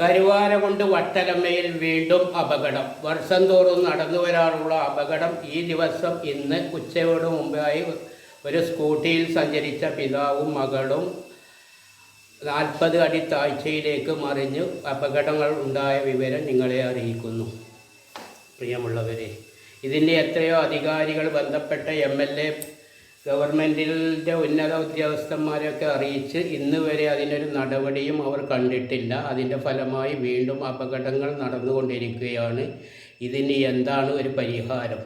കരുവാര കൊണ്ട് വട്ടലമ്മയിൽ വീണ്ടും അപകടം. വർഷം തോറും നടന്നു വരാറുള്ള അപകടം ഈ ദിവസം ഇന്ന് ഉച്ചയോട് മുമ്പായി ഒരു സ്കൂട്ടിയിൽ സഞ്ചരിച്ച പിതാവും മകളും നാൽപ്പത് അടി താഴ്ചയിലേക്ക് മറിഞ്ഞ് അപകടങ്ങൾ ഉണ്ടായ വിവരം നിങ്ങളെ അറിയിക്കുന്നു. പ്രിയമുള്ളവരെ ഇതിന്റെ എത്രയോ അധികാരികൾ ബന്ധപ്പെട്ട എം എൽ എ ഗവൺമെന്റിന്റെ ഉന്നത ഉദ്യോഗസ്ഥന്മാരെയൊക്കെ അറിയിച്ച് ഇന്ന് വരെ അതിനൊരു നടപടിയും അവർ കണ്ടിട്ടില്ല. അതിന്റെ ഫലമായി വീണ്ടും അപകടങ്ങൾ നടന്നുകൊണ്ടിരിക്കുകയാണ്. ഇതിന് എന്താണ് ഒരു പരിഹാരം?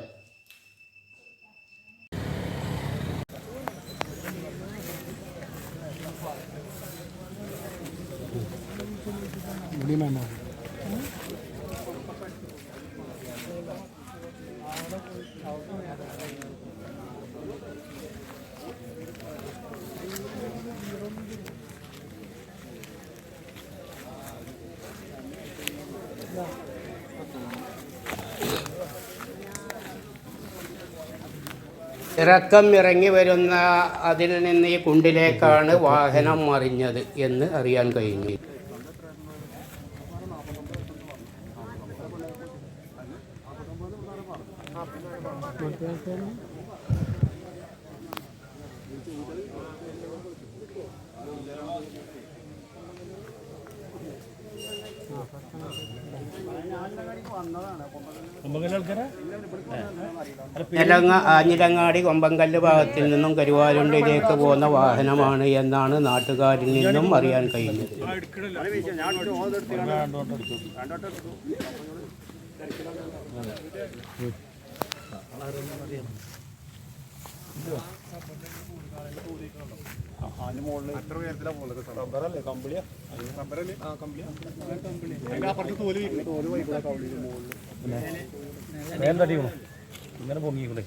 ഇറക്കം ഇറങ്ങി വരുന്ന അതിൽ നിന്ന് ഈ കുണ്ടിലേക്കാണ് വാഹനം മറിഞ്ഞത് എന്ന് അറിയാൻ കഴിഞ്ഞു. നിലങ്ങ ആഞ്ഞിലങ്ങാടി കൊമ്പങ്കല്ല് ഭാഗത്തിൽ നിന്നും കരുവാരുണ്ടിലേക്ക് പോകുന്ന വാഹനമാണ് എന്നാണ് നാട്ടുകാരിൽ നിന്നും അറിയാൻ കഴിഞ്ഞത് വേന്തടിക്കണോ ഇങ്ങനെ പൊങ്ങിക്കൂടെ.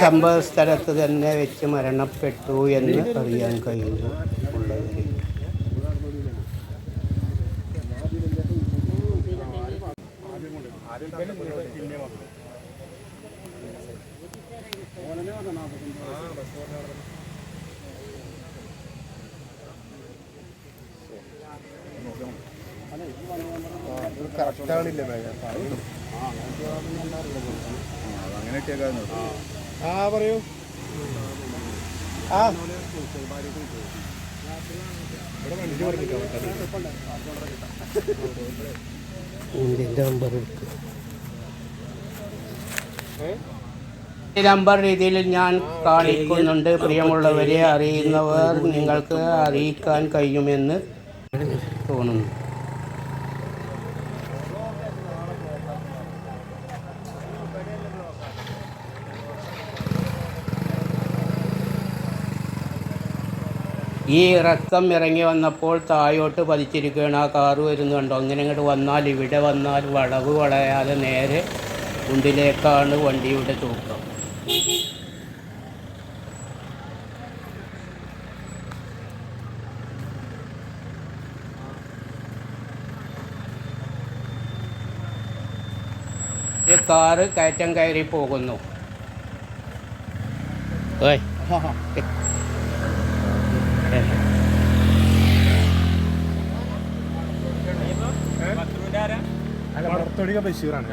സംഭവ സ്ഥലത്ത് തന്നെ വെച്ച് മരണപ്പെട്ടു എന്ന് അറിയാൻ കഴിഞ്ഞു ഉള്ളവര് ആ പറയൂ. ആ. ഇതിന്റെ നമ്പർ എടുക്കുക ഈ നമ്പർ രീതിയിൽ ഞാൻ കാണിക്കുന്നുണ്ട്. പ്രിയമുള്ളവരെ അറിയുന്നവർ നിങ്ങൾക്ക് അറിയിക്കാൻ കഴിയുമെന്ന് തോന്നുന്നു. ഈ ഇറക്കം ഇറങ്ങി വന്നപ്പോൾ താഴോട്ട് പതിച്ചിരിക്കുകയാണ്. ആ കാറ് വരുന്നുണ്ടോ അങ്ങനെ ഇങ്ങോട്ട് വന്നാൽ ഇവിടെ വന്നാൽ വളവ് വളയാതെ നേരെ ഗുണ്ടിലേക്കാണ് വണ്ടിയുടെ തൂക്കം. കാറ് കയറ്റം കയറി പോകുന്നു. ഏയ്. അല്ല ആരെയല്ലോ ബഷീറാണ്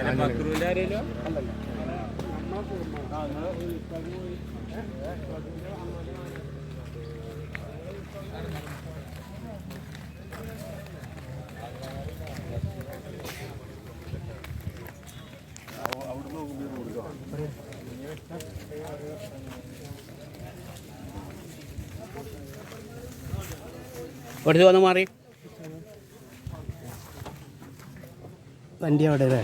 കുറച്ച് വന്ന് മാറി. വണ്ടി അവിടെ അല്ലേ?